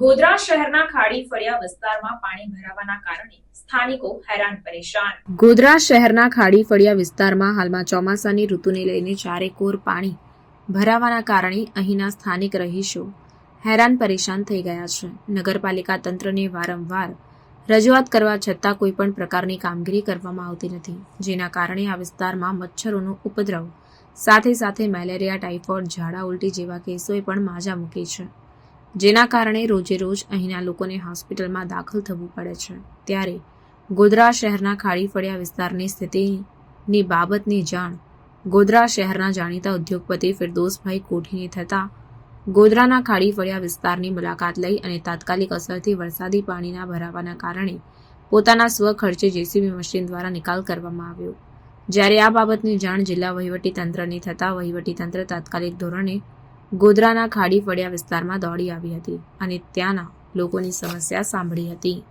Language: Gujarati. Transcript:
ગોધરા શહેરના ખાડી ફળિયા વિસ્તારમાં પાણી ભરાવાના કારણે સ્થાનિકો હેરાન પરેશાન. ગોધરા શહેરના ખાડી ફળિયા વિસ્તારમાં હાલમાં ચોમાસાની ઋતુને લઈને ચારેકોર પાણી ભરાવાના કારણે અહીંના સ્થાનિક રહીશો હેરાન પરેશાન થઈ ગયા છે. નગરપાલિકા તંત્રને વારંવાર રજૂઆત કરવા છતાં કોઈ પણ પ્રકારની કામગીરી કરવામાં આવતી નથી, જેના કારણે આ વિસ્તારમાં મચ્છરોનો ઉપદ્રવ સાથે સાથે મેલેરિયા ટાઇફોઇડ ઝાડા, ઉલટી જેવા કેસોએ પણ માજા મૂકી છે. જેના કારણે રોજે રોજ અહીંના લોકોને હોસ્પિટલમાં દાખલ થવું પડે છે. ત્યારે ગોધરા શહેરના ખાડી ફળિયા વિસ્તારની સ્થિતિની બાબતની જાણ ગોધરા શહેરના જાણીતા ઉદ્યોગપતિ ફિરદોસભાઈ કોઠીને થતાં ગોધરાના ખાડી ફળિયા વિસ્તારની મુલાકાત લઈ અને તાત્કાલિક અસરથી વરસાદી પાણીના ભરાવાના કારણે પોતાના સ્વ ખર્ચે જેસીબી મશીન દ્વારા નિકાલ કરવામાં આવ્યો. જ્યારે આ બાબતની જાણ જિલ્લા વહીવટી તંત્રને થતાં વહીવટી તંત્ર તાત્કાલિક ધોરણે ગોધરાના ખાડી ફળિયા વિસ્તારમાં દોડી આવી હતી અને ત્યાંના લોકોની સમસ્યા સાંભળી હતી.